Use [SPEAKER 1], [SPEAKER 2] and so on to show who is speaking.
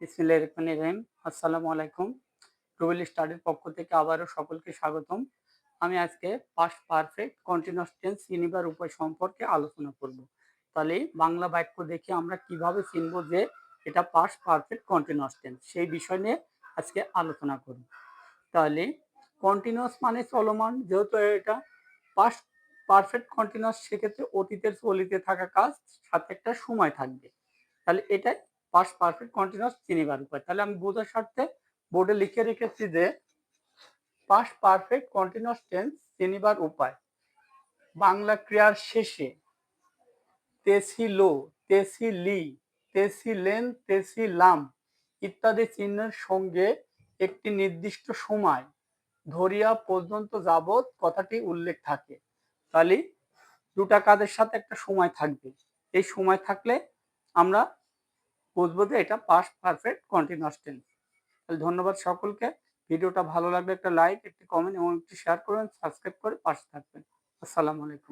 [SPEAKER 1] বিসমিল্লাহ রহমান রহিম। আসসালামু আলাইকুম। রুবেল স্টাডির পক্ষ থেকে আবারও সকলকে স্বাগতম। আমি আজকে পাস্ট পারফেক্ট কন্টিনিউয়াস টেন্স চিনিবার উপায় সম্পর্কে আলোচনা করব। তাহলে বাংলা বাক্য দেখে আমরা কীভাবে চিনব যে এটা পাস্ট পারফেক্ট কন্টিনিউয়াস টেন্স সেই বিষয় নিয়ে আজকে আলোচনা করব। তাহলে কন্টিনিউয়াস মানে চলমান, যেহেতু এটা পাস্ট পারফেক্ট কন্টিনিউয়াস সেক্ষেত্রে অতীতের চলিতে থাকা কাজ সাথে একটা সময় থাকবে। তাহলে এটাই পাস্ট পারফেক্ট কন্টিনিউয়াস চিনিবার উপায় তাহলে আমি বোঝার স্বার্থে বোর্ডে লিখে রেখেছি যে পাস্ট পারফেক্ট কন্টিনিউয়াস টেন্স চিনিবার উপায়। বাংলা ক্রিয়ার শেষে তেসি লো, তেসি তেসিলো তেসিলি তেসিলেন তেসিলাম ইত্যাদি চিহ্নের সঙ্গে একটি নির্দিষ্ট সময় ধরিয়া পর্যন্ত যাবৎ কথাটি উল্লেখ থাকে। তাহলে দুটা কাজের সাথে একটা সময় থাকবে। এই সময় থাকলে আমরা বুঝব যে এটা পাস্ট পারফেক্ট কন্টিনিউয়াস টেন্স তাহলে ধন্যবাদ সকলকে। ভিডিওটা ভালো লাগলে একটা লাইক একটি কমেন্ট এবং একটি শেয়ার করবেন সাবস্ক্রাইব করে পাশে থাকবেন। আসসালামু আলাইকুম।